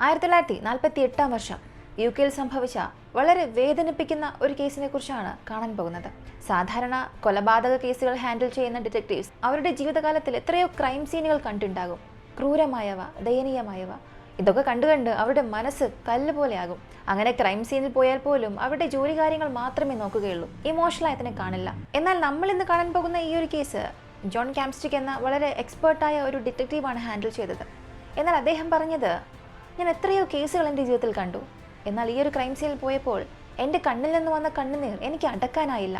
ആയിരത്തി തൊള്ളായിരത്തി നാൽപ്പത്തി എട്ടാം വർഷം യു കെയിൽ സംഭവിച്ച വളരെ വേദനിപ്പിക്കുന്ന ഒരു കേസിനെ കുറിച്ചാണ് കാണാൻ പോകുന്നത്. സാധാരണ കൊലപാതക കേസുകൾ ഹാൻഡിൽ ചെയ്യുന്ന ഡിറ്റക്റ്റീവ്സ് അവരുടെ ജീവിതകാലത്തിൽ എത്രയോ ക്രൈം സീനുകൾ കണ്ടിട്ടുണ്ടാകും. ക്രൂരമായവ ദയനീയമായവ ഇതൊക്കെ കണ്ടു കണ്ട് അവരുടെ മനസ്സ് കല്ല് പോലെയാകും അങ്ങനെ ക്രൈം സീനിൽ പോയാൽ പോലും അവരുടെ ജോലി കാര്യങ്ങൾ മാത്രമേ നോക്കുകയുള്ളൂ. ഇമോഷണലായി തന്നെ കാണില്ല. എന്നാൽ നമ്മൾ ഇന്ന് കാണാൻ പോകുന്ന ഈ ഒരു കേസ് ജോൺ കാംസ്റ്റിക് എന്ന വളരെ എക്സ്പേർട്ടായ ഒരു ഡിറ്റക്റ്റീവാണ് ഹാൻഡിൽ ചെയ്തത്. എന്നാൽ അദ്ദേഹം പറഞ്ഞത് ഞാൻ എത്രയോ കേസുകൾ എന്റെ ജീവിതത്തിൽ കണ്ടു. എന്നാൽ ഈ ഒരു ക്രൈം സീനിൽ പോയപ്പോൾ എന്റെ കണ്ണിൽ നിന്ന് വന്ന കണ്ണുനീർ എനിക്ക് അടക്കാനായില്ല.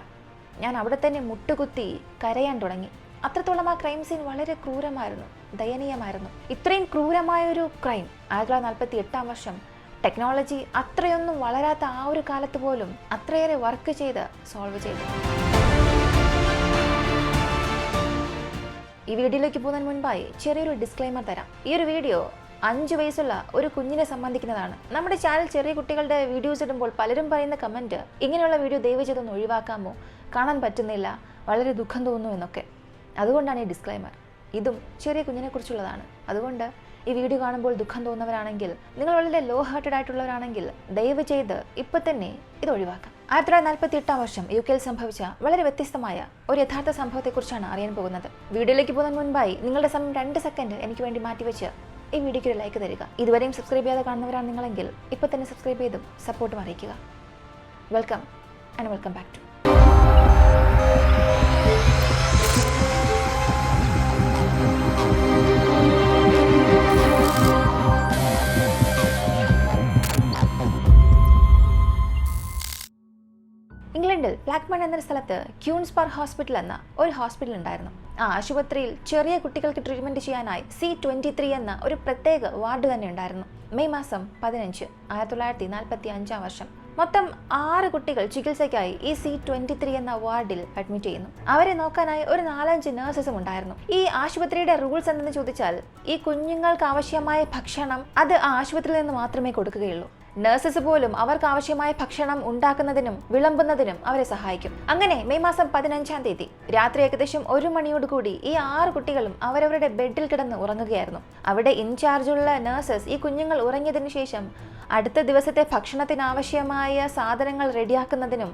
ഞാൻ അവിടെ തന്നെ മുട്ടുകുത്തി കരയാൻ തുടങ്ങി. അത്രത്തോളം ആ ക്രൈം സീൻ വളരെ ക്രൂരമായിരുന്നു ദയനീയമായിരുന്നു. ഇത്രയും ക്രൂരമായ ഒരു ക്രൈം ആയിരത്തി തൊള്ളായിരത്തി നാൽപ്പത്തി എട്ടാം വർഷം ടെക്നോളജി അത്രയൊന്നും വളരാത്ത ആ ഒരു കാലത്ത് പോലും അത്രയേറെ വർക്ക് ചെയ്ത് സോൾവ് ചെയ്തു. ഈ വീഡിയോയിലേക്ക് പോകുന്നതിന് മുൻപായി ചെറിയൊരു ഡിസ്ക്ലൈമർ തരാം. ഈ ഒരു വീഡിയോ അഞ്ച് വയസ്സുള്ള ഒരു കുഞ്ഞിനെ സംബന്ധിക്കുന്നതാണ്. നമ്മുടെ ചാനൽ ചെറിയ കുട്ടികളുടെ വീഡിയോസ് ഇടുമ്പോൾ പലരും പറയുന്ന കമന്റ് ഇങ്ങനെയുള്ള വീഡിയോ ദയവ് ചെയ്തൊന്ന് ഒഴിവാക്കാമോ? കാണാൻ പറ്റുന്നില്ല. വളരെ ദുഃഖം തോന്നുന്നു എന്നൊക്കെ. അതുകൊണ്ടാണ് ഈ ഡിസ്ക്ലൈമർ ഇതും ചെറിയ കുഞ്ഞിനെക്കുറിച്ചുള്ളതാണ് അതുകൊണ്ട് ഈ വീഡിയോ കാണുമ്പോൾ ദുഃഖം തോന്നുന്നവരാണെങ്കിൽ നിങ്ങൾ വളരെ ലോ ഹാർട്ടഡ് ആയിട്ടുള്ളവരാണെങ്കിൽ ദയവ് ചെയ്ത് ഇപ്പം തന്നെ ഇത് ഒഴിവാക്കാം. ആയിരത്തി തൊള്ളായിരത്തി നാൽപ്പത്തി എട്ടാം വർഷം യു കെയിൽ സംഭവിച്ച വളരെ വ്യത്യസ്തമായ ഒരു യഥാർത്ഥ സംഭവത്തെക്കുറിച്ചാണ് അറിയാൻ പോകുന്നത്. വീഡിയോയിലേക്ക് പോകുന്നതിന് മുൻപായി നിങ്ങളുടെ സമയം രണ്ട് സെക്കൻഡ് എനിക്ക് വേണ്ടി മാറ്റിവെച്ച് ഈ വീഡിയോയ്ക്ക് ഒരു ലൈക്ക് തരിക. ഇതുവരെയും സബ്സ്ക്രൈബ് ചെയ്യാതെ കാണുന്നവരാണ് നിങ്ങളെങ്കിൽ ഇപ്പോൾ തന്നെ സബ്സ്ക്രൈബ് ചെയ്തും സപ്പോർട്ടും അറിയിക്കുക. Welcome and welcome back to ഇംഗ്ലണ്ടിൽ ബ്ലാക്ക്മൺ എന്ന സ്ഥലത്ത് ക്യൂൺസ് പാർക്ക് ഹോസ്പിറ്റൽ എന്ന ഒരു ഹോസ്പിറ്റൽ ഉണ്ടായിരുന്നു. ആ ആശുപത്രിയിൽ ചെറിയ കുട്ടികൾക്ക് ട്രീറ്റ്മെന്റ് ചെയ്യാനായി സി ട്വന്റി ത്രീ എന്ന ഒരു പ്രത്യേക വാർഡ് തന്നെ ഉണ്ടായിരുന്നു. മെയ് മാസം പതിനഞ്ച് ആയിരത്തി തൊള്ളായിരത്തി നാൽപ്പത്തി അഞ്ചാം വർഷം. മൊത്തം ആറ് കുട്ടികൾ ചികിത്സയ്ക്കായി ഈ സി ട്വന്റി ത്രീ എന്ന വാർഡിൽ അഡ്മിറ്റ് ചെയ്യുന്നു. അവരെ നോക്കാനായി ഒരു നാലഞ്ച് നഴ്സസും ഉണ്ടായിരുന്നു. ഈ ആശുപത്രിയുടെ റൂൾസ് എന്തെന്ന് ചോദിച്ചാൽ ഈ കുഞ്ഞുങ്ങൾക്ക് ആവശ്യമായ ഭക്ഷണം അത് ആ ആശുപത്രിയിൽ നിന്ന് മാത്രമേ കൊടുക്കുകയുള്ളൂ. നഴ്സസ് പോലും അവർക്ക് ആവശ്യമായ ഭക്ഷണം ഉണ്ടാക്കുന്നതിനും വിളമ്പുന്നതിനും അവരെ സഹായിക്കും. അങ്ങനെ മെയ് മാസം പതിനഞ്ചാം തീയതി രാത്രി ഏകദേശം ഒരു മണിയോടുകൂടി ഈ ആറ് കുട്ടികളും അവരവരുടെ ബെഡിൽ കിടന്ന് ഉറങ്ങുകയായിരുന്നു. അവിടെ ഇൻചാർജുള്ള നഴ്സസ് ഈ കുഞ്ഞുങ്ങൾ ഉറങ്ങിയതിനു ശേഷം അടുത്ത ദിവസത്തെ ഭക്ഷണത്തിനാവശ്യമായ സാധനങ്ങൾ റെഡിയാക്കുന്നതിനും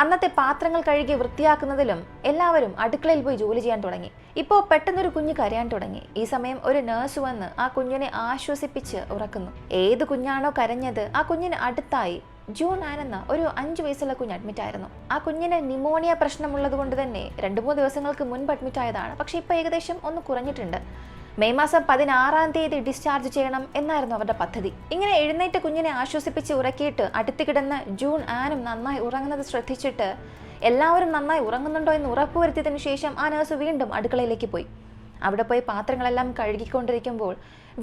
അന്നത്തെ പാത്രങ്ങൾ കഴുകി വൃത്തിയാക്കുന്നതിലും എല്ലാവരും അടുക്കളയിൽ പോയി ജോലി ചെയ്യാൻ തുടങ്ങി. ഇപ്പോൾ പെട്ടെന്നൊരു കുഞ്ഞ് കരയാൻ തുടങ്ങി. ഈ സമയം ഒരു നേഴ്സ് വന്ന് ആ കുഞ്ഞിനെ ആശ്വസിപ്പിച്ച് ഉറക്കുന്നു. ഏത് കുഞ്ഞാണോ കരഞ്ഞത് ആ കുഞ്ഞിന് അടുത്തായി ജൂൺ ആനെന്ന ഒരു അഞ്ചു വയസ്സുള്ള കുഞ്ഞ് അഡ്മിറ്റ് ആയിരുന്നു. ആ കുഞ്ഞിന് നിമോണിയ പ്രശ്നമുള്ളത് കൊണ്ട് തന്നെ രണ്ട് മൂന്ന് ദിവസങ്ങൾക്ക് മുൻപ് അഡ്മിറ്റ് ആയതാണ്. പക്ഷേ ഇപ്പോൾ ഏകദേശം ഒന്ന് കുറഞ്ഞിട്ടുണ്ട്. മെയ് മാസം പതിനാറാം തീയതി ഡിസ്ചാർജ് ചെയ്യണം എന്നായിരുന്നു അവരുടെ പദ്ധതി. ഇങ്ങനെ എഴുന്നേറ്റ് കുഞ്ഞിനെ ആശ്വസിപ്പിച്ച് ഉറക്കിയിട്ട് അടുത്ത് കിടന്ന് ജൂൺ ആനും നന്നായി ഉറങ്ങുന്നത് ശ്രദ്ധിച്ചിട്ട് എല്ലാവരും നന്നായി ഉറങ്ങുന്നുണ്ടോ എന്ന് ഉറപ്പുവരുത്തിയതിനു ശേഷം ആ നേഴ്സ് വീണ്ടും അടുക്കളയിലേക്ക് പോയി. അവിടെ പോയി പാത്രങ്ങളെല്ലാം കഴുകിക്കൊണ്ടിരിക്കുമ്പോൾ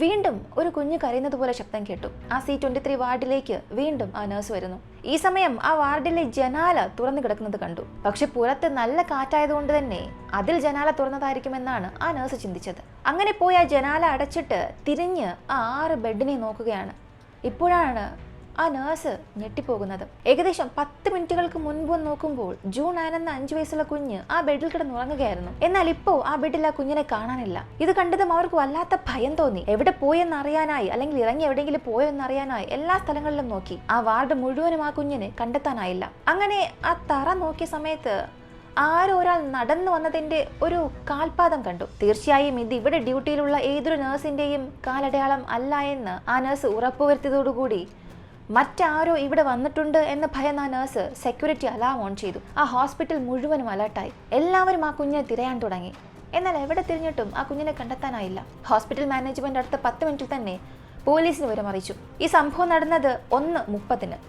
വീണ്ടും ഒരു കുഞ്ഞ് കരയുന്നത് പോലെ ശബ്ദം കേട്ടു. ആ സി ട്വന്റി ത്രീ വാർഡിലേക്ക് വീണ്ടും ആ നേഴ്സ് വരുന്നു. ഈ സമയം ആ വാർഡിലെ ജനാല തുറന്നു കിടക്കുന്നത് കണ്ടു. പക്ഷെ പുറത്ത് നല്ല കാറ്റായതുകൊണ്ട് തന്നെ അതിൽ ജനാല തുറന്നതായിരിക്കുമെന്നാണ് ആ നേഴ്സ് ചിന്തിച്ചത്. അങ്ങനെ പോയി ആ ജനാല അടച്ചിട്ട് തിരിഞ്ഞ് ആ ആറ് ബെഡിനെ നോക്കുകയാണ്. ഇപ്പോഴാണ് ആ നേഴ്സ് ഞെട്ടിപ്പോകുന്നത്. ഏകദേശം പത്ത് മിനിറ്റുകൾക്ക് മുൻപ് നോക്കുമ്പോൾ ജൂൺ ആനെന്ന അഞ്ചു വയസ്സുള്ള കുഞ്ഞ് ആ ബെഡിൽ കിടന്നുറങ്ങുകയായിരുന്നു എന്നാൽ ഇപ്പോൾ ആ ബെഡിൽ ആ കുഞ്ഞിനെ കാണാനില്ല. ഇത് കണ്ടതും അവർക്ക് വല്ലാത്ത ഭയം തോന്നി. എവിടെ പോയെന്ന് അറിയാനായി അല്ലെങ്കിൽ ഇറങ്ങി എവിടെയെങ്കിലും പോയോ എന്നറിയാനായി എല്ലാ സ്ഥലങ്ങളിലും നോക്കി. ആ വാർഡ് മുഴുവനും ആ കുഞ്ഞിനെ കണ്ടെത്താനായില്ല. അങ്ങനെ ആ തറ നോക്കിയ സമയത്ത് ആരോ ഒരാൾ നടന്നു വന്നതിന്റെ ഒരു കാൽപാദം കണ്ടു. തീർച്ചയായും ഇത് ഇവിടെ ഡ്യൂട്ടിയിലുള്ള ഏതൊരു നേഴ്സിന്റെയും കാലടയാളം അല്ല എന്ന് ആ നേഴ്സ് ഉറപ്പുവരുത്തിയതോടുകൂടി മറ്റാരോ ഇവിടെ വന്നിട്ടുണ്ട് എന്ന് ഭയന്ന നഴ്സ് സെക്യൂരിറ്റി അലാം ഓൺ ചെയ്തു. ആ ഹോസ്പിറ്റൽ മുഴുവനും അലർട്ടായി എല്ലാവരും ആ കുഞ്ഞിനെ തിരയാൻ തുടങ്ങി. എന്നാൽ എവിടെ തിരിഞ്ഞിട്ടും ആ കുഞ്ഞിനെ കണ്ടെത്താനായില്ല. ഹോസ്പിറ്റൽ മാനേജ്മെന്റ് അടുത്ത പത്ത് മിനിറ്റിൽ തന്നെ പോലീസിന് വിവരം അറിയിച്ചു ഈ സംഭവം നടന്നത് ഒന്ന് മുപ്പതിന്.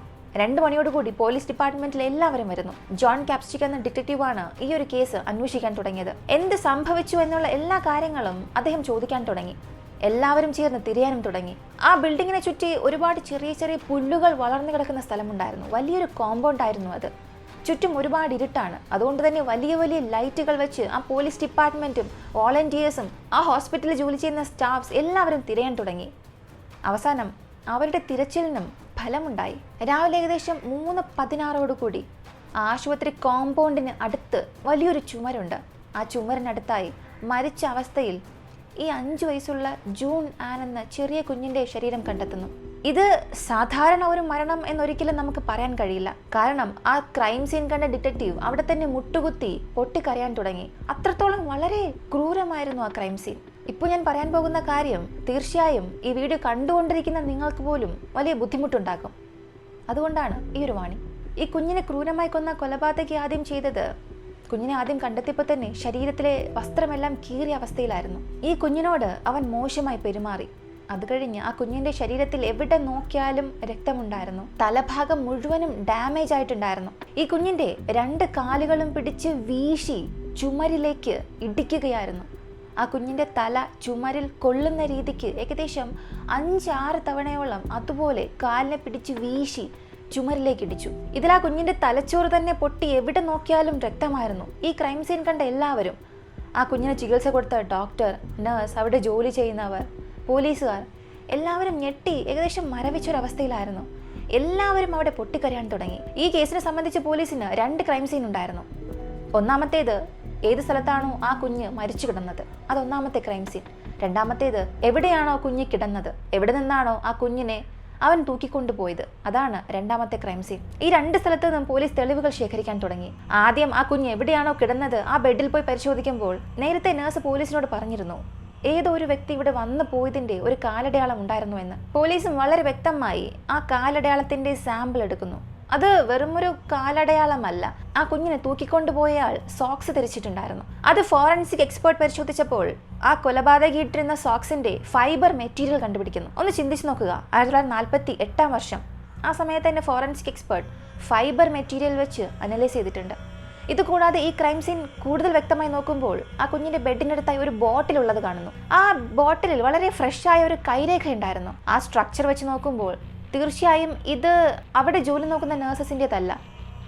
രണ്ട് മണിയോടുകൂടി പോലീസ് ഡിപ്പാർട്ട്മെന്റിൽ എല്ലാവരും വരുന്നു. ജോൺ കാപ്സ്റ്റിക് എന്ന ഡിറ്റക്റ്റീവാണ് ഈ ഒരു കേസ് അന്വേഷിക്കാൻ തുടങ്ങിയത്. എന്ത് സംഭവിച്ചു എന്നുള്ള എല്ലാ കാര്യങ്ങളും അദ്ദേഹം ചോദിക്കാൻ തുടങ്ങി. എല്ലാവരും ചേർന്ന് തിരയാനും തുടങ്ങി. ആ ബിൽഡിങ്ങിനെ ചുറ്റി ഒരുപാട് ചെറിയ ചെറിയ പുല്ലുകൾ വളർന്നു കിടക്കുന്ന സ്ഥലമുണ്ടായിരുന്നു. വലിയൊരു കോമ്പൗണ്ട് ആയിരുന്നു അത്. ചുറ്റും ഒരുപാട് ഇരുട്ടാണ്. അതുകൊണ്ട് തന്നെ വലിയ വലിയ ലൈറ്റുകൾ വെച്ച് ആ പോലീസ് ഡിപ്പാർട്ട്മെന്റും വോളണ്ടിയേഴ്സും ആ ഹോസ്പിറ്റലിൽ ജോലി ചെയ്യുന്ന സ്റ്റാഫ്സ് എല്ലാവരും തിരയാൻ തുടങ്ങി. അവസാനം അവരുടെ തിരച്ചിലിനും ഫലമുണ്ടായി. രാവിലെ ഏകദേശം മൂന്ന് പതിനാറോടുകൂടി ആശുപത്രി കോമ്പൗണ്ടിന് അടുത്ത് വലിയൊരു ചുമരുണ്ട്. ആ ചുമരിനടുത്തായി മരിച്ച അവസ്ഥയിൽ ഈ അഞ്ച് വയസ്സുള്ള ജൂൺ ആൻ എന്ന ചെറിയ കുഞ്ഞിന്റെ ശരീരം കണ്ടെത്തുന്നു. ഇത് സാധാരണ ഒരു മരണം എന്നൊരിക്കലും നമുക്ക് പറയാൻ കഴിയില്ല. കാരണം ആ ക്രൈം സീൻ കണ്ട ഡിറ്റക്റ്റീവ് അവിടെ തന്നെ മുട്ടുകുത്തി പൊട്ടിക്കരയാൻ തുടങ്ങി. അത്രത്തോളം വളരെ ക്രൂരമായിരുന്നു ആ ക്രൈം സീൻ ഇപ്പോൾ ഞാൻ പറയാൻ പോകുന്ന കാര്യം തീർച്ചയായും ഈ വീഡിയോ കണ്ടുകൊണ്ടിരിക്കുന്ന നിങ്ങൾക്ക് പോലും വലിയ ബുദ്ധിമുട്ടുണ്ടാക്കും അതുകൊണ്ടാണ് ഈ ഒരു വാണി. ഈ കുഞ്ഞിനെ ക്രൂരമായി കൊന്ന കൊലപാതകി ആദ്യം ചെയ്തത് കുഞ്ഞിനെ ആദ്യം കണ്ടെത്തിയപ്പോൾ തന്നെ ശരീരത്തിലെ വസ്ത്രമെല്ലാം കീറിയ അവസ്ഥയിലായിരുന്നു. ഈ കുഞ്ഞിനോട് അവൻ മോശമായി പെരുമാറി. അത് കഴിഞ്ഞ് ആ കുഞ്ഞിന്റെ ശരീരത്തിൽ എവിടെ നോക്കിയാലും രക്തമുണ്ടായിരുന്നു. തലഭാഗം മുഴുവനും ഡാമേജ് ആയിട്ടുണ്ടായിരുന്നു. ഈ കുഞ്ഞിന്റെ രണ്ട് കാലുകളും പിടിച്ച് വീശി ചുമരിലേക്ക് ഇടിക്കുകയായിരുന്നു. ആ കുഞ്ഞിന്റെ തല ചുമരിൽ കൊള്ളുന്ന രീതിക്ക് ഏകദേശം അഞ്ചാറ് തവണയോളം അതുപോലെ കാലിനെ പിടിച്ച് വീശി ചുമരിലേക്ക് ഇടിച്ചു ഇതിൽ ആ കുഞ്ഞിന്റെ തലച്ചോറ് തന്നെ പൊട്ടി എവിടെ നോക്കിയാലും രക്തമായിരുന്നു. ഈ ക്രൈം സീൻ കണ്ട എല്ലാവരും ആ കുഞ്ഞിന് ചികിത്സ കൊടുത്ത ഡോക്ടർ നഴ്സ് അവിടെ ജോലി ചെയ്യുന്നവർ പോലീസുകാർ എല്ലാവരും ഞെട്ടി ഏകദേശം മരവിച്ചൊരവസ്ഥയിലായിരുന്നു. എല്ലാവരും അവിടെ പൊട്ടിക്കരയാൻ തുടങ്ങി. ഈ കേസിനെ സംബന്ധിച്ച് പോലീസിന് രണ്ട് ക്രൈം സീൻ ഉണ്ടായിരുന്നു. ഒന്നാമത്തേത് ഏത് സ്ഥലത്താണോ ആ കുഞ്ഞ് മരിച്ചു കിടന്നത്? അതൊന്നാമത്തെ ക്രൈം സീൻ രണ്ടാമത്തേത് എവിടെയാണോ കുഞ്ഞ് കിടന്നത്? എവിടെ നിന്നാണോ ആ കുഞ്ഞിനെ അവൻ തൂക്കിക്കൊണ്ടുപോയത്. അതാണ് രണ്ടാമത്തെ ക്രൈം സീൻ ഈ രണ്ട് സ്ഥലത്ത് നിന്നും പോലീസ് തെളിവുകൾ ശേഖരിക്കാൻ തുടങ്ങി. ആദ്യം ആ കുഞ്ഞ് എവിടെയാണോ കിടന്നത് ആ ബെഡിൽ പോയി പരിശോധിക്കുമ്പോൾ നേരത്തെ നേഴ്സ് പോലീസിനോട് പറഞ്ഞിരുന്നു ഏതോ ഒരു വ്യക്തി ഇവിടെ വന്നു പോയതിന്റെ ഒരു കാലടയാളം ഉണ്ടായിരുന്നു എന്ന്. പോലീസും വളരെ വ്യക്തമായി ആ കാലടയാളത്തിന്റെ സാമ്പിൾ എടുക്കുന്നു. അത് വെറുമൊരു കാലടയാളമല്ല. ആ കുഞ്ഞിനെ തൂക്കിക്കൊണ്ടുപോയയാൾ സോക്സ് ധരിച്ചിട്ടുണ്ടായിരുന്നു. അത് ഫോറൻസിക് എക്സ്പേർട്ട് പരിശോധിച്ചപ്പോൾ ആ കൊലപാതകി ഇട്ടിരുന്ന സോക്സിന്റെ ഫൈബർ മെറ്റീരിയൽ കണ്ടുപിടിക്കുന്നു. ഒന്ന് ചിന്തിച്ചു നോക്കുക. ആയിരത്തി തൊള്ളായിരത്തി നാൽപ്പത്തി എട്ടാം വർഷം. ആ സമയത്ത് തന്നെ ഫോറൻസിക് എക്സ്പേർട്ട് ഫൈബർ മെറ്റീരിയൽ വെച്ച് അനലൈസ് ചെയ്തിട്ടുണ്ട്. ഇതുകൂടാതെ ഈ ക്രൈം സീൻ കൂടുതൽ വ്യക്തമായി നോക്കുമ്പോൾ ആ കുഞ്ഞിന്റെ ബെഡിനടുത്തായി ഒരു ബോട്ടിൽ ഉള്ളത് കാണുന്നു. ആ ബോട്ടിലിൽ വളരെ ഫ്രഷ് ആയ ഒരു കൈരേഖ ഉണ്ടായിരുന്നു ആ സ്ട്രക്ചർ വെച്ച് നോക്കുമ്പോൾ തീർച്ചയായും ഇത് അവിടെ ജോലി നോക്കുന്ന നേഴ്സസിന്റെതല്ല.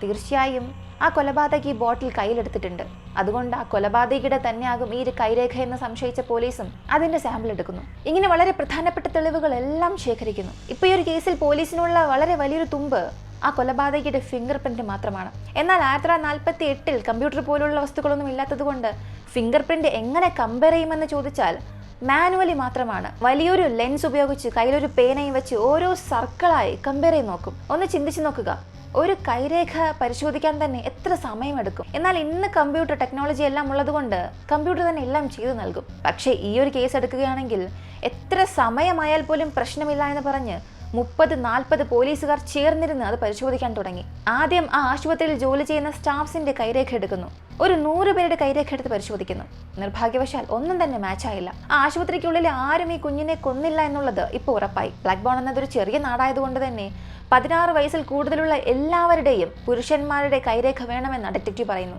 തീർച്ചയായും ആ കൊലപാതകി ബോട്ടിൽ കയ്യിലെടുത്തിട്ടുണ്ട്. അതുകൊണ്ട് ആ കൊലപാതകിയുടെ തന്നെയാകും ഈ ഒരു കൈരേഖ എന്ന് സംശയിച്ച പോലീസും അതിന്റെ സാമ്പിൾ എടുക്കുന്നു. ഇങ്ങനെ വളരെ പ്രധാനപ്പെട്ട തെളിവുകളെല്ലാം ശേഖരിക്കുന്നു. ഇപ്പൊ ഈ ഒരു കേസിൽ പോലീസിനുള്ള വളരെ വലിയൊരു തുമ്പ് ആ കൊലപാതകിയുടെ ഫിംഗർ പ്രിന്റ് മാത്രമാണ്. എന്നാൽ ആയിരത്തി തൊള്ളായിരത്തി നാൽപ്പത്തി എട്ടിൽ കമ്പ്യൂട്ടർ പോലുള്ള വസ്തുക്കളൊന്നും ഇല്ലാത്തതുകൊണ്ട് ഫിംഗർ പ്രിന്റ് എങ്ങനെ കമ്പയർ ചെയ്യുമെന്ന് ചോദിച്ചാൽ മാനുവലി മാത്രമാണ്. വലിയൊരു ലെൻസ് ഉപയോഗിച്ച് കയ്യിലൊരു പേനയും വെച്ച് ഓരോ സർക്കിളായി കമ്പയർ ചെയ്ത് നോക്കും. ഒന്ന് ചിന്തിച്ച് നോക്കുക. ഒരു കൈരേഖ പരിശോധിക്കാൻ തന്നെ എത്ര സമയമെടുക്കും? എന്നാൽ ഇന്ന് കമ്പ്യൂട്ടർ ടെക്നോളജി എല്ലാം ഉള്ളതുകൊണ്ട് കമ്പ്യൂട്ടർ തന്നെ എല്ലാം ചെയ്തു നൽകും. പക്ഷേ ഈ ഒരു കേസ് എടുക്കുകയാണെങ്കിൽ എത്ര സമയമായാൽ പോലും പ്രശ്നമില്ല എന്ന് പറഞ്ഞ് മുപ്പത് നാൽപ്പത് പോലീസുകാർ ചേർന്നിരുന്ന് അത് പരിശോധിക്കാൻ തുടങ്ങി. ആദ്യം ആ ആശുപത്രിയിൽ ജോലി ചെയ്യുന്ന സ്റ്റാഫ്സിന്റെ കൈരേഖ എടുക്കുന്നു. ഒരു നൂറ് പേരുടെ കൈരേഖ എടുത്ത് പരിശോധിക്കുന്നു. നിർഭാഗ്യവശാൽ ഒന്നും തന്നെ മാച്ചായില്ല ആ ആശുപത്രിക്കുള്ളിൽ ആരും ഈ കുഞ്ഞിനെ കൊന്നില്ല എന്നുള്ളത് ഇപ്പോൾ ഉറപ്പായി. ബ്ലാക്ക് ബോൺ എന്നതൊരു ചെറിയ നാടായതുകൊണ്ട് തന്നെ പതിനാറ് വയസ്സിൽ കൂടുതലുള്ള എല്ലാവരുടെയും പുരുഷന്മാരുടെ കൈരേഖ വേണമെന്ന് ഡിറ്റക്റ്റീവ് പറയുന്നു.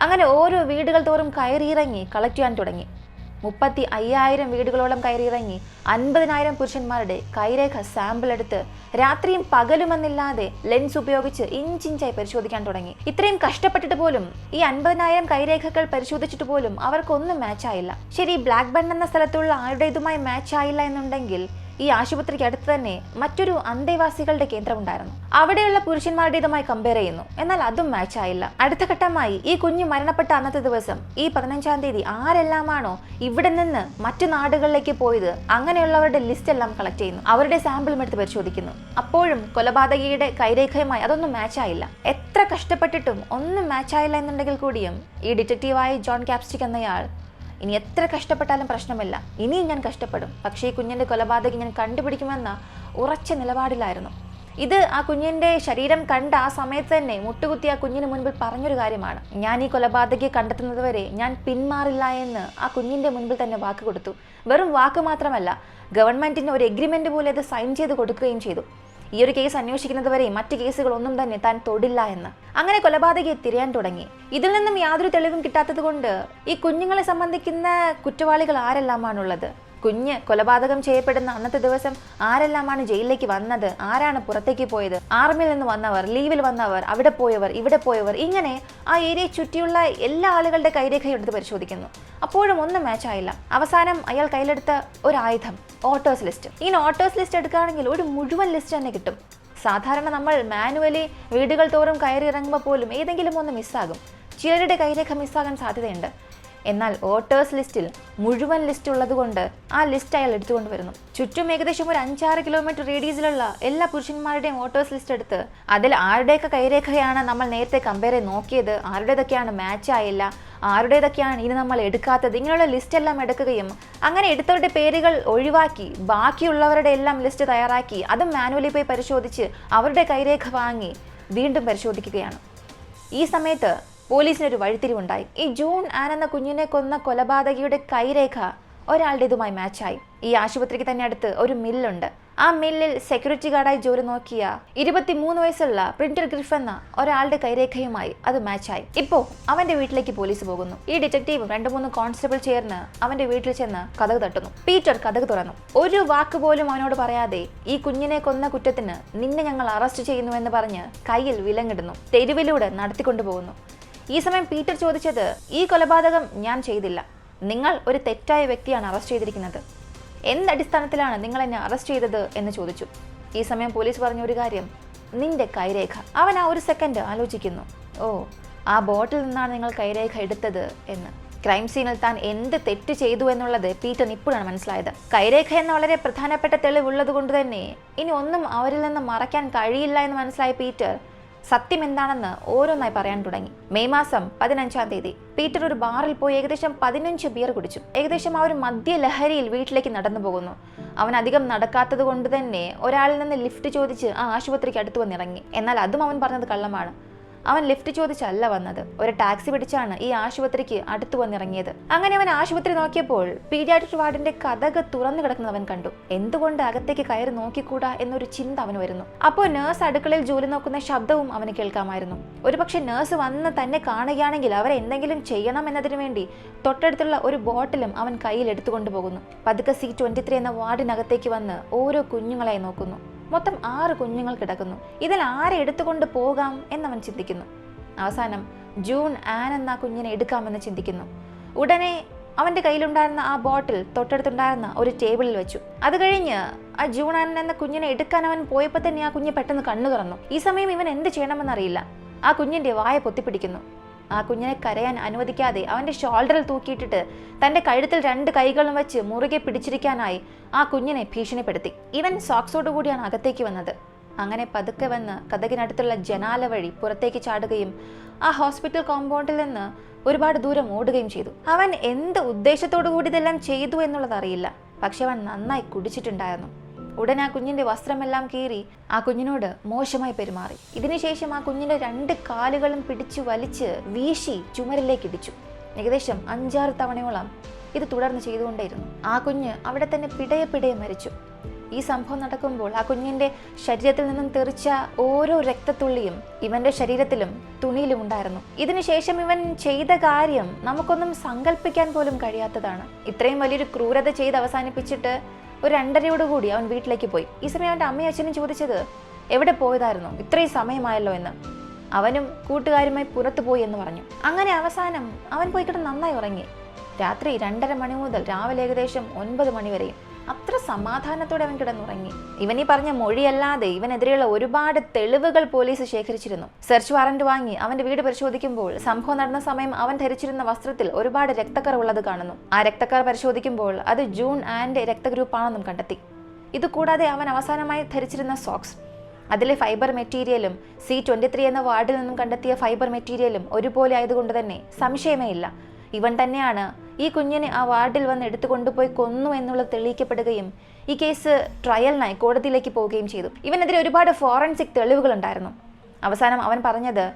അങ്ങനെ ഓരോ വീടുകൾ തോറും കയറിയിറങ്ങി കളക്ട് ചെയ്യാൻ തുടങ്ങി. മുപ്പത്തി അയ്യായിരം വീടുകളോളം കയറിയിറങ്ങി അൻപതിനായിരം പുരുഷന്മാരുടെ കൈരേഖ സാമ്പിൾ എടുത്ത് രാത്രിയും പകലുമെന്നില്ലാതെ ലെൻസ് ഉപയോഗിച്ച് ഇഞ്ചിഞ്ചായി പരിശോധിക്കാൻ തുടങ്ങി. ഇത്രയും കഷ്ടപ്പെട്ടിട്ട് പോലും ഈ അൻപതിനായിരം കൈരേഖകൾ പരിശോധിച്ചിട്ട് പോലും അവർക്കൊന്നും മാച്ച് ആയില്ല ശരി ബ്ലാക്ക് ബൺ എന്ന സ്ഥലത്തുള്ള ആരുടേതുമായി മാച്ച് ആയില്ല എന്നുണ്ടെങ്കിൽ ഈ ആശുപത്രിക്ക് അടുത്ത് തന്നെ മറ്റൊരു അന്തേവാസികളുടെ കേന്ദ്രമുണ്ടായിരുന്നു. അവിടെയുള്ള പുരുഷന്മാരുടേതുമായി കമ്പയർ ചെയ്യുന്നു. എന്നാൽ അതും മാച്ച് ആയില്ല. അടുത്ത ഘട്ടമായി ഈ കുഞ്ഞ് മരണപ്പെട്ട അന്നത്തെ ദിവസം ഈ പതിനഞ്ചാം തീയതി ആരെല്ലാമാണോ ഇവിടെ നിന്ന് മറ്റു നാടുകളിലേക്ക് പോയത് അങ്ങനെയുള്ളവരുടെ ലിസ്റ്റ് എല്ലാം കളക്ട് ചെയ്യുന്നു. അവരുടെ സാമ്പിളും എടുത്ത് പരിശോധിക്കുന്നു. അപ്പോഴും കൊലപാതകിയുടെ കൈരേഖയുമായി അതൊന്നും മാച്ച് ആയില്ല. എത്ര കഷ്ടപ്പെട്ടിട്ടും ഒന്നും മാച്ച് ആയില്ല എന്നുണ്ടെങ്കിൽ കൂടിയും ഈ ഡിറ്റക്റ്റീവായ ജോൺ കാപ്സ്റ്റിക് എന്നയാൾ ഇനി എത്ര കഷ്ടപ്പെട്ടാലും പ്രശ്നമില്ല. ഇനിയും ഞാൻ കഷ്ടപ്പെടും. പക്ഷേ ഈ കുഞ്ഞിന്റെ കൊലപാതകം ഞാൻ കണ്ടുപിടിക്കുമെന്ന ഉറച്ച നിലപാടിലായിരുന്നു. ഇത് ആ കുഞ്ഞിന്റെ ശരീരം കണ്ട ആ സമയത്ത് തന്നെ മുട്ടുകുത്തി ആ കുഞ്ഞിന് മുൻപിൽ പറഞ്ഞൊരു കാര്യമാണ്. ഞാൻ ഈ കൊലപാതകയെ കണ്ടെത്തുന്നത് വരെ ഞാൻ പിന്മാറില്ല എന്ന് ആ കുഞ്ഞിന്റെ മുൻപിൽ തന്നെ വാക്ക് കൊടുത്തു. വെറും വാക്ക് മാത്രമല്ല ഗവൺമെന്റിന് ഒരു എഗ്രിമെന്റ് പോലെ അത് സൈൻ ചെയ്ത് കൊടുക്കുകയും ചെയ്തു. ഈ ഒരു കേസ് അന്വേഷിക്കുന്നതുവരെ മറ്റു കേസുകളൊന്നും തന്നെ താൻ തൊടില്ല എന്ന്. അങ്ങനെ കൊലപാതകയെ തിരയാൻ തുടങ്ങി. ഇതിൽ നിന്നും യാതൊരു തെളിവും കിട്ടാത്തതുകൊണ്ട് ഈ കുഞ്ഞുങ്ങളെ സംബന്ധിക്കുന്ന കുറ്റവാളികൾ ആരെല്ലാമാണുള്ളത്? കുഞ്ഞ് കൊലപാതകം ചെയ്യപ്പെടുന്ന അന്നത്തെ ദിവസം ആരെല്ലാമാണ് ജയിലിലേക്ക് വന്നത്? ആരാണ് പുറത്തേക്ക് പോയത്? ആർമിയിൽ നിന്ന് വന്നവർ ലീവിൽ വന്നവർ അവിടെ പോയവർ ഇവിടെ പോയവർ ഇങ്ങനെ ആ ഏരിയയെ ചുറ്റിയുള്ള എല്ലാ ആളുകളുടെ കൈരേഖയും എടുത്ത് പരിശോധിക്കുന്നു. അപ്പോഴും ഒന്നും മാച്ച് ആയില്ല. അവസാനം അയാൾ കയ്യിലെടുത്ത ഒരു ആയുധം ഓട്ടോസ് ലിസ്റ്റ് ഇങ്ങനെ ഓട്ടോസ് ലിസ്റ്റ് എടുക്കുകയാണെങ്കിൽ ഒരു മുഴുവൻ ലിസ്റ്റ് തന്നെ കിട്ടും. സാധാരണ നമ്മൾ മാനുവലി വീടുകൾ തോറും കയറി ഇറങ്ങുമ്പോൾ പോലും ഏതെങ്കിലും ഒന്ന് മിസ്സാകും ചിലരുടെ കൈരേഖ മിസ്സാകാൻ സാധ്യതയുണ്ട്. എന്നാൽ വോട്ടേഴ്സ് ലിസ്റ്റിൽ മുഴുവൻ ലിസ്റ്റ് ഉള്ളതുകൊണ്ട് ആ ലിസ്റ്റ് അയാൾ എടുത്തുകൊണ്ട് വരുന്നു. ചുറ്റും ഏകദേശം ഒരു അഞ്ചാറ് കിലോമീറ്റർ റേഡിയസിലുള്ള എല്ലാ പുരുഷന്മാരുടെയും വോട്ടേഴ്സ് ലിസ്റ്റ് എടുത്ത് അതിൽ ആരുടെയൊക്കെ കൈരേഖയാണ് നമ്മൾ നേരത്തെ കമ്പയർ ചെയ്ത് നോക്കിയത് ആരുടേതൊക്കെയാണ് മാച്ച് ആയില്ല ആരുടേതൊക്കെയാണ് ഇനി നമ്മൾ എടുക്കാത്തത്? ഇങ്ങനെയുള്ള ലിസ്റ്റ് എല്ലാം എടുക്കുകയും അങ്ങനെ എടുത്തവരുടെ പേരുകൾ ഒഴിവാക്കി ബാക്കിയുള്ളവരുടെ എല്ലാം ലിസ്റ്റ് തയ്യാറാക്കി അതും മാനുവലി പോയി പരിശോധിച്ച് അവരുടെ കൈരേഖ വാങ്ങി വീണ്ടും പരിശോധിക്കുകയാണ്. ഈ സമയത്ത് പോലീസിനൊരു വഴിത്തിരിവുണ്ടായി. ഈ ജൂൺ ആൻ എന്ന കുഞ്ഞിനെ കൊന്ന കൊലപാതകിയുടെ കൈരേഖ ഒരാളുടേതുമായി മാച്ചായി ഈ ആശുപത്രിക്ക് തന്നെ അടുത്ത് ഒരു മില്ലുണ്ട് ആ മില്ലിൽ സെക്യൂരിറ്റി ഗാർഡായി ജോലി നോക്കിയ ഇരുപത്തിമൂന്ന് വയസ്സുള്ള പ്രിന്റർ ഗ്രിഫ് എന്ന ഒരാളുടെ കൈരേഖയുമായി അത് മാച്ചായി ഇപ്പോ അവന്റെ വീട്ടിലേക്ക് പോലീസ് പോകുന്നു. ഈ ഡിറ്റക്റ്റീവും രണ്ടു മൂന്ന് കോൺസ്റ്റബിൾ ചേർന്ന് അവന്റെ വീട്ടിൽ ചെന്ന് കഥക് തട്ടുന്നു. പീറ്റർ കഥക് തുറന്നു. ഒരു വാക്ക് പോലും അവനോട് പറയാതെ ഈ കുഞ്ഞിനെ കൊന്ന കുറ്റത്തിന് നിന്നെ ഞങ്ങൾ അറസ്റ്റ് ചെയ്യുന്നു എന്ന് പറഞ്ഞ് കയ്യിൽ വിലങ്ങിടുന്നു. തെരുവിലൂടെ നടത്തിക്കൊണ്ടുപോകുന്നു ഈ സമയം പീറ്റർ ചോദിച്ചത് ഈ കൊലപാതകം ഞാൻ ചെയ്തില്ല. നിങ്ങൾ ഒരു തെറ്റായ വ്യക്തിയാണ് അറസ്റ്റ് ചെയ്തിരിക്കുന്നത്. എന്തടിസ്ഥാനത്തിലാണ് നിങ്ങൾ എന്നെ അറസ്റ്റ് ചെയ്തത് എന്ന് ചോദിച്ചു. ഈ സമയം പോലീസ് പറഞ്ഞ ഒരു കാര്യം. നിന്റെ കൈരേഖ. അവൻ ആ ഒരു സെക്കൻഡ് ആലോചിക്കുന്നു. ഓ ആ ബോട്ടിൽ നിന്നാണ് നിങ്ങൾ കൈരേഖ എടുത്തത് എന്ന്. ക്രൈം സീനിൽ താൻ എന്ത് തെറ്റ് ചെയ്തു എന്നുള്ളത് പീറ്റർ ഇപ്പോഴാണ് മനസ്സിലായത്. കൈരേഖ എന്ന വളരെ പ്രധാനപ്പെട്ട തെളിവുള്ളത് കൊണ്ട് തന്നെ ഇനി ഒന്നും അവരിൽ നിന്ന് മറയ്ക്കാൻ കഴിയില്ല എന്ന് മനസ്സിലായ പീറ്റർ സത്യം എന്താണെന്ന് ഓരോന്നായി പറയാൻ തുടങ്ങി. മെയ് മാസം പതിനഞ്ചാം തീയതി പീറ്റർ ഒരു ബാറിൽ പോയി ഏകദേശം പതിനഞ്ച് ബിയർ കുടിച്ചു. ഏകദേശം ആ ഒരു മദ്യലഹരിയിൽ വീട്ടിലേക്ക് നടന്നു പോകുന്നു. അവൻ അധികം നടക്കാത്തത് കൊണ്ട് തന്നെ ഒരാളിൽ നിന്ന് ലിഫ്റ്റ് ചോദിച്ച് ആ ആശുപത്രിക്ക് അടുത്ത് വന്നിറങ്ങി. എന്നാൽ അതും അവൻ പറഞ്ഞത് കള്ളമാണ്. അവൻ ലിഫ്റ്റ് ചോദിച്ചല്ല വന്നത്. ഒരു ടാക്സി പിടിച്ചാണ് ഈ ആശുപത്രിക്ക് അടുത്തു വന്നിറങ്ങിയത്. അങ്ങനെ അവൻ ആശുപത്രി നോക്കിയപ്പോൾ പീഡിയാട്രിക് വാർഡിന്റെ കഥക് തുറന്നു കിടക്കുന്നത് അവൻ കണ്ടു. എന്തുകൊണ്ട് അകത്തേക്ക് കയറി നോക്കിക്കൂടാ എന്നൊരു ചിന്ത അവന് വരുന്നു. അപ്പോൾ നേഴ്സ് അടുക്കളയിൽ ജോലി നോക്കുന്ന ശബ്ദവും അവന് കേൾക്കാമായിരുന്നു. ഒരുപക്ഷെ നേഴ്സ് വന്ന് തന്നെ കാണുകയാണെങ്കിൽ അവരെ എന്തെങ്കിലും ചെയ്യണം എന്നതിനു വേണ്ടി തൊട്ടടുത്തുള്ള ഒരു ബോട്ടിലും അവൻ കയ്യിൽ എടുത്തുകൊണ്ടു പോകുന്നു. പതുക്കെ സി ട്വന്റി ത്രീ എന്ന വാർഡിനകത്തേക്ക് വന്ന് ഓരോ കുഞ്ഞുങ്ങളെ നോക്കുന്നു. മൊത്തം ആറ് കുഞ്ഞുങ്ങൾ കിടക്കുന്നു. ഇതിൽ ആരെ എടുത്തുകൊണ്ട് പോകാം എന്നവൻ ചിന്തിക്കുന്നു. അവസാനം ജൂൺ ആൻ എന്ന കുഞ്ഞിനെ എടുക്കാമെന്ന് ചിന്തിക്കുന്നു. ഉടനെ അവന്റെ കയ്യിലുണ്ടായിരുന്ന ആ ബോട്ടിൽ തൊട്ടടുത്തുണ്ടായിരുന്ന ഒരു ടേബിളിൽ വെച്ചു. അത് കഴിഞ്ഞ് ആ ജൂൺ ആൻ എന്ന കുഞ്ഞിനെ എടുക്കാൻ അവൻ പോയപ്പോൾ തന്നെ ആ കുഞ്ഞ് പെട്ടെന്ന് കണ്ണു തുറന്നു. ഈ സമയം ഇവൻ എന്ത് ചെയ്യണമെന്നറിയില്ല ആ കുഞ്ഞിന്റെ വായ പൊത്തിപ്പിടിക്കുന്നു. ആ കുഞ്ഞിനെ കരയാൻ അനുവദിക്കാതെ അവന്റെ ഷോൾഡറിൽ തൂക്കിയിട്ടിട്ട് തന്റെ കഴുത്തിൽ രണ്ട് കൈകളും വെച്ച് മുറുകെ പിടിച്ചിരിക്കാനായി ആ കുഞ്ഞിനെ ഭീഷണിപ്പെടുത്തി. ഇവൻ സോക്സോട് കൂടിയാണ് അകത്തേക്ക് വന്നത്. അങ്ങനെ പതുക്കെ വന്ന് കഥകിനടുത്തുള്ള ജനാല വഴി പുറത്തേക്ക് ചാടുകയും ആ ഹോസ്പിറ്റൽ കോമ്പൗണ്ടിൽ നിന്ന് ഒരുപാട് ദൂരം ഓടുകയും ചെയ്തു. അവൻ എന്ത് ഉദ്ദേശത്തോടു കൂടി ഇതെല്ലാം ചെയ്തു എന്നുള്ളത് അറിയില്ല. പക്ഷെ അവൻ നന്നായി കുടിച്ചിട്ടുണ്ടായിരുന്നു. ഉടൻ ആ കുഞ്ഞിന്റെ വസ്ത്രമെല്ലാം കീറി ആ കുഞ്ഞിനോട് മോശമായി പെരുമാറി. ഇതിനുശേഷം ആ കുഞ്ഞിന്റെ രണ്ട് കാലുകളും പിടിച്ചു വലിച്ച് വീശി ചുമരിലേക്ക് ഇടിച്ചു. ഏകദേശം അഞ്ചാറ് തവണയോളം ഇത് തുടർന്ന് ചെയ്തുകൊണ്ടേയിരുന്നു. ആ കുഞ്ഞ് അവിടെ തന്നെ പിടയെ പിടയെ മരിച്ചു. ഈ സംഭവം നടക്കുമ്പോൾ ആ കുഞ്ഞിന്റെ ശരീരത്തിൽ നിന്നും തെറിച്ച ഓരോ രക്തത്തുള്ളിയും ഇവന്റെ ശരീരത്തിലും തുണിയിലും ഉണ്ടായിരുന്നു. ഇതിനുശേഷം ഇവൻ ചെയ്ത കാര്യം നമുക്കൊന്നും സങ്കല്പിക്കാൻ പോലും കഴിയാത്തതാണ്. ഇത്രയും വലിയൊരു ക്രൂരത ചെയ്ത് അവസാനിപ്പിച്ചിട്ട് ഒരു രണ്ടരയോട് കൂടി അവൻ വീട്ടിലേക്ക് പോയി. ഈ സമയം അവന്റെ അമ്മയും അച്ഛനും ചോദിച്ചത് എവിടെ പോയതായിരുന്നു? ഇത്രയും സമയമായല്ലോ എന്ന്. അവനും കൂട്ടുകാരുമായി പുറത്തു പോയി എന്ന് പറഞ്ഞു. അങ്ങനെ അവസാനം അവൻ പോയി നന്നായി ഉറങ്ങി. രാത്രി രണ്ടര മണി മുതൽ രാവിലെ ഏകദേശം ഒൻപത് മണി വരെയും അത്ര സമാധാനത്തോടെ അവൻ കിടന്നുറങ്ങി. ഇവൻ ഈ പറഞ്ഞ മൊഴിയല്ലാതെ ഇവനെതിരെയുള്ള ഒരുപാട് തെളിവുകൾ പോലീസ് ശേഖരിച്ചിരുന്നു. സെർച്ച് വാറന്റ് വാങ്ങി അവന്റെ വീട് പരിശോധിക്കുമ്പോൾ സംഭവം നടന്ന സമയം അവൻ ധരിച്ചിരുന്ന വസ്ത്രത്തിൽ ഒരുപാട് രക്തക്കറ ഉള്ളത് കാണുന്നു. ആ രക്തക്കറ പരിശോധിക്കുമ്പോൾ അത് ജൂൺ ആൻഡ് രക്തഗ്രൂപ്പാണെന്നും കണ്ടെത്തി. ഇതുകൂടാതെ അവൻ അവസാനമായി ധരിച്ചിരുന്ന സോക്സ് അതിലെ ഫൈബർ മെറ്റീരിയലും സി ട്വന്റി ത്രീ എന്ന വാർഡിൽ നിന്നും കണ്ടെത്തിയ ഫൈബർ മെറ്റീരിയലും ഒരുപോലെ ആയതുകൊണ്ട് തന്നെ സംശയമേ ഇല്ല. ഇവൻ തന്നെയാണ് ഈ കുഞ്ഞിനെ ആ വാർഡിൽ വന്ന് എടുത്തു കൊണ്ടുപോയി കൊന്നു എന്നുള്ളത് തെളിയിക്കപ്പെടുകയും ഈ കേസ് ട്രയലിനായി കോടതിയിലേക്ക് പോവുകയും ചെയ്തു. ഇവനെതിരെ ഒരുപാട് ഫോറൻസിക് തെളിവുകൾ ഉണ്ടായിരുന്നു അവസാനം അവൻ പറഞ്ഞത്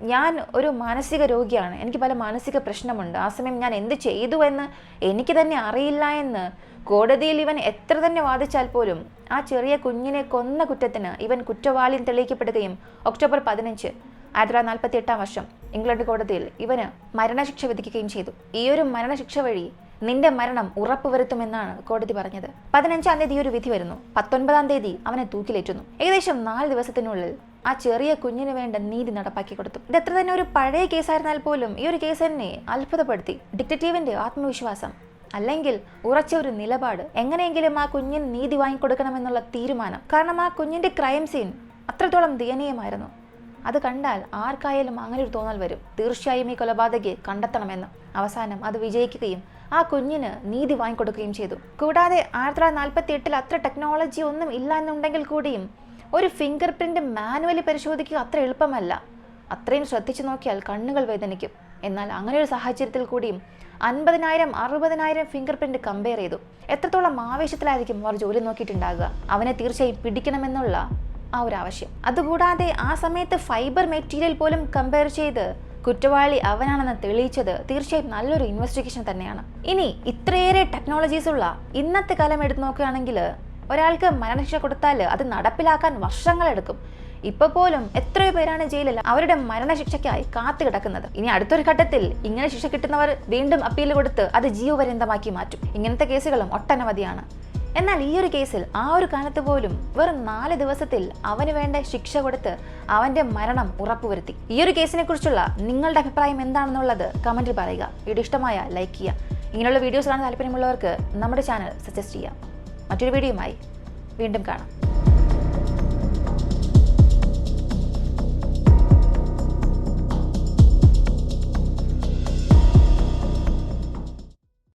ഞാൻ ഒരു മാനസിക രോഗിയാണ്. എനിക്ക് പല മാനസിക പ്രശ്നമുണ്ട്. ആ സമയം ഞാൻ എന്ത് ചെയ്തു എന്ന് എനിക്ക് തന്നെ അറിയില്ല എന്ന് കോടതിയിൽ ഇവൻ എത്ര തന്നെ വാദിച്ചാൽ പോലും ആ ചെറിയ കുഞ്ഞിനെ കൊന്ന കുറ്റത്തിന് ഇവൻ കുറ്റവാളിയും തെളിയിക്കപ്പെടുകയും ഒക്ടോബർ പതിനഞ്ച് ആയിരത്തി തൊള്ളായിരത്തി നാൽപ്പത്തി എട്ടാം വർഷം ഇംഗ്ലണ്ട് കോടതിയിൽ ഇവന് മരണശിക്ഷ വിധിക്കുകയും ചെയ്തു. ഈ ഒരു മരണശിക്ഷ വഴി നിന്റെ മരണം ഉറപ്പുവരുത്തുമെന്നാണ് കോടതി പറഞ്ഞത്. പതിനഞ്ചാം തീയതി ഒരു വിധി വരുന്നു. പത്തൊൻപതാം തീയതി അവനെ തൂക്കിലേറ്റുന്നു. ഏകദേശം നാല് ദിവസത്തിനുള്ളിൽ ആ ചെറിയ കുഞ്ഞിന് വേണ്ട നീതി നടപ്പാക്കി കൊടുത്തു. ഇത് എത്ര തന്നെ ഒരു പഴയ കേസായിരുന്നാൽ പോലും ഈ ഒരു കേസ് എന്നെ അത്ഭുതപ്പെടുത്തി. ഡിറ്റക്റ്റീവിന്റെ ആത്മവിശ്വാസം അല്ലെങ്കിൽ ഉറച്ച ഒരു നിലപാട് എങ്ങനെയെങ്കിലും ആ കുഞ്ഞിന് നീതി വാങ്ങിക്കൊടുക്കണമെന്നുള്ള തീരുമാനം. കാരണം ആ കുഞ്ഞിന്റെ ക്രൈം സീൻ അത്രത്തോളം ദയനീയമായിരുന്നു. അത് കണ്ടാൽ ആർക്കായാലും അങ്ങനെ ഒരു തോന്നൽ വരും. തീർച്ചയായും ഈ കൊലപാതകയെ കണ്ടെത്തണമെന്ന്. അവസാനം അത് വിജയിക്കുകയും ആ കുഞ്ഞിന് നീതി വാങ്ങിക്കൊടുക്കുകയും ചെയ്തു. കൂടാതെ ആയിരത്തി തൊള്ളായിരത്തി നാൽപ്പത്തി എട്ടിൽ അത്ര ടെക്നോളജി ഒന്നും ഇല്ല എന്നുണ്ടെങ്കിൽ കൂടിയും ഒരു ഫിംഗർ പ്രിന്റ് മാനുവലി പരിശോധിക്കുക അത്ര എളുപ്പമല്ല. അത്രയും ശ്രദ്ധിച്ചു നോക്കിയാൽ കണ്ണുകൾ വേദനിക്കും. എന്നാൽ അങ്ങനെ ഒരു സാഹചര്യത്തിൽ കൂടിയും അൻപതിനായിരം അറുപതിനായിരം ഫിംഗർ പ്രിന്റ് കമ്പയർ ചെയ്തു. എത്രത്തോളം ആവേശത്തിലായിരിക്കും അവർ ജോലി നോക്കിയിട്ടുണ്ടാകുക? അവനെ തീർച്ചയായും പിടിക്കണമെന്നുള്ള ആ ഒരു ആവശ്യം. അതുകൂടാതെ ആ സമയത്ത് ഫൈബർ മെറ്റീരിയൽ പോലും കമ്പയർ ചെയ്ത് കുറ്റവാളി അവനാണെന്ന് തെളിയിച്ചത് തീർച്ചയായും നല്ലൊരു ഇൻവെസ്റ്റിഗേഷൻ തന്നെയാണ്. ഇനി ഇത്രയേറെ ടെക്നോളജീസ് ഉള്ള ഇന്നത്തെ കാലം എടുത്തു നോക്കുകയാണെങ്കിൽ ഒരാൾക്ക് മരണശിക്ഷ കൊടുത്താൽ അത് നടപ്പിലാക്കാൻ വർഷങ്ങളെടുക്കും ഇപ്പൊ പോലും എത്രയോ പേരാണ് ജയിലിൽ അവരുടെ മരണശിക്ഷയ്ക്കായി കാത്തു കിടക്കുന്നത്. ഇനി അടുത്തൊരു ഘട്ടത്തിൽ ഇങ്ങനെ ശിക്ഷ കിട്ടുന്നവർ വീണ്ടും അപ്പീൽ കൊടുത്ത് അത് ജീവപര്യന്തമാക്കി മാറ്റും. ഇങ്ങനത്തെ കേസുകളും ഒട്ടനവധിയാണ്. എന്നാൽ ഈ ഒരു കേസിൽ ആ ഒരു കാലത്ത് പോലും വെറും നാല് ദിവസത്തിൽ അവന് വേണ്ട ശിക്ഷ കൊടുത്ത് അവന്റെ മരണം ഉറപ്പുവരുത്തി. ഈ ഒരു കേസിനെ കുറിച്ചുള്ള നിങ്ങളുടെ അഭിപ്രായം എന്താണെന്നുള്ളത് കമന്റിൽ പറയുക. വീഡിയോ ഇഷ്ടമായ ലൈക്ക് ചെയ്യുക. ഇങ്ങനെയുള്ള വീഡിയോസ് കാണാൻ താല്പര്യമുള്ളവർക്ക് നമ്മുടെ ചാനൽ സജസ്റ്റ് ചെയ്യാം മറ്റൊരു വീഡിയോയുമായി വീണ്ടും കാണാം.